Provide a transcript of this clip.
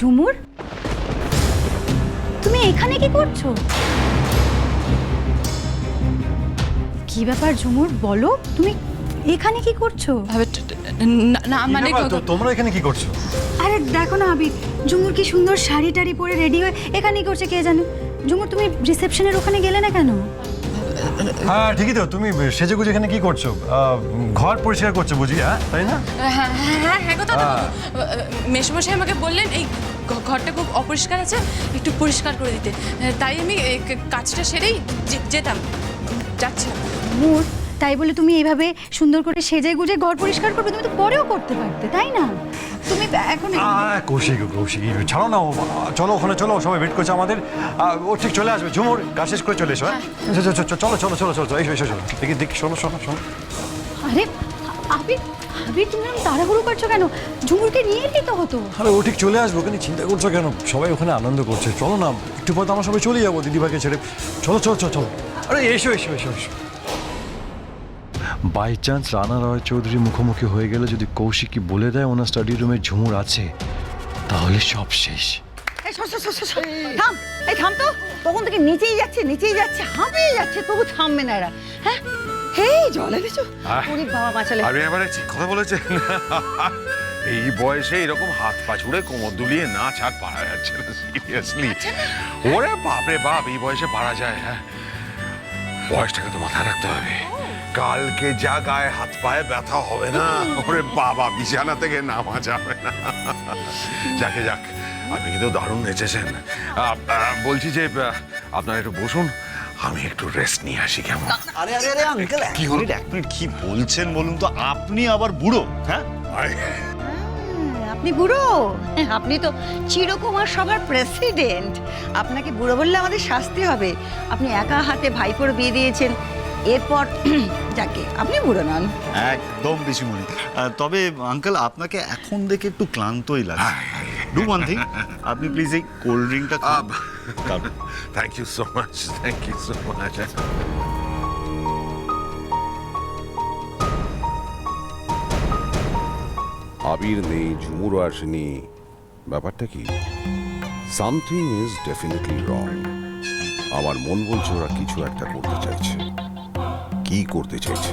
ঝুমুর? তুমি এখানে কি করছ? কি ব্যাপার ঝুমুর? বলো তুমি এখানে কি করছ? ভাবে না- না মানে কি ব্যাপার? তো- তোমরা এখানে কি করছ? আরে দেখো না আবি ঝুমুর কি সুন্দর শাড়ি টাড়ি পরে রেডি হয়ে এখানেই করছে কে জানে? ঝুমুর তুমি রিসেপশনের ওখানে গেলে না কেন? হ্যাঁ ঠিকই তো তুমি সেজে গুজে এখানে কি করছ? ঘর পরিষ্কার করছ বুঝি হ্যাঁ? তাই না? হ্যাঁ হ্যাঁ হ্যাঁ হ্যাঁ মেশমশাই আমাকে বললেন এই ঘরটা খুব অপরিষ্কার আছে একটু পরিষ্কার করে দিতে। তাই আমি এই কাজটা সেরেই যেতাম যাচ্ছিলাম। ঝুমুর তাই বলে তুমি এইভাবে সুন্দর করে সেজে গুজে ঘর পরিষ্কার করবে তুমি তো পরেও করতে পারতে তাই না? তুমি এখন কৌশিক কৌশিক ছাড়ো না ও, চলো ওখানে চলো সবাই ওয়েট করছে আমাদের। ও ঠিক চলে আসবে ঝুমুর কাজ শেষ করে চলে এসো হ্যাঁ? চলো চলো, চলো চলো চলো এসো এসো চলো দেখি দেখি শোনো শোনো শোনো। আরে আবির আবির তুমি তাড়াহুড়ো করছ কেন? ঝুমুরকে নিয়ে এলেই তো হতো? আরে ও ঠিক চলে আসব ওখানে চিন্তা করছ কেন? সবাই ওখানে আনন্দ করছে। চলো না একটু পর তো আমরা সবাই চলে যাব দিদিভাইকে ছেড়ে। চলো চলো চলো চলো। আরে এসো এসো এসো এসো। বাই চান্স রানা রয় চৌধুরী মুখোমুখি হয়ে গেলে যদি কৌশিকই বলে দেয় ওনার স্টাডি রুমে ঝুমুর আছে তাহলে সব শেষ। থাম। এই থাম তো। তখন থেকে নিচেই যাচ্ছে নিচেই যাচ্ছে হাঁপিয়ে যাচ্ছে তবু থামবে না এরা। হ্যাঁ? হেই জল এনেছো? ওরে বাবা বাঁচালে। আপনি এবারে ঠিক কথা বলেছেন। এই বয়সে এরকম হাত পা ছুড়ে কোমর দুলিয়ে নাচ আর পারা যাচ্ছে না সিরিয়াসলি ওরে বাপরে বাপ এই বয়সে পারা যায় হ্যাঁ। বয়সটাকে তো মাথায় রাখতে হবে। কালকে যা গায়ে হাত পায়ে ব্যথা হবে না ওরে বাবা বিছানা থেকে নামা যাবে না। যাকে যাক আপনি কিন্তু দারুণ নেচেছেন। বলছি যে আপনারা একটু বসুন আমি একটু রেস্ট নিয়ে আসি কেমন? আরে আরে আরে আঙ্কেল এক মিনিট এক মিনিট কি বলছেন বলুন তো? আপনি আবার বুড়ো হ্যাঁ? আপনি বুড়ো? হ্যাঁ, আপনি তো চিরকুমার সভার প্রেসিডেন্ট আপনাকে বুড়ো বললে আমাদের শাস্তি হবে। আপনি একা হাতে ভাইপোর বিয়ে দিয়েছেন এরপর যাকে আপনি বুড়ো নন। একদম পিসিমণি তবে আঙ্কেল আপনাকে এখন দেখে একটু ক্লান্তই লাগে ডু ওয়ান থিং আপনি প্লিজ এই কোল্ড ড্রিঙ্কটা খান। Thank you so much thank you so much Abir নেই ঝুমুরও আসেনি। ব্যাপারটা কি? সামথিং ইজ ডেফিনেটলি রং আমার মন বলছে ওরা কিছু একটা করতে চাইছে। কি করতে চাইছে?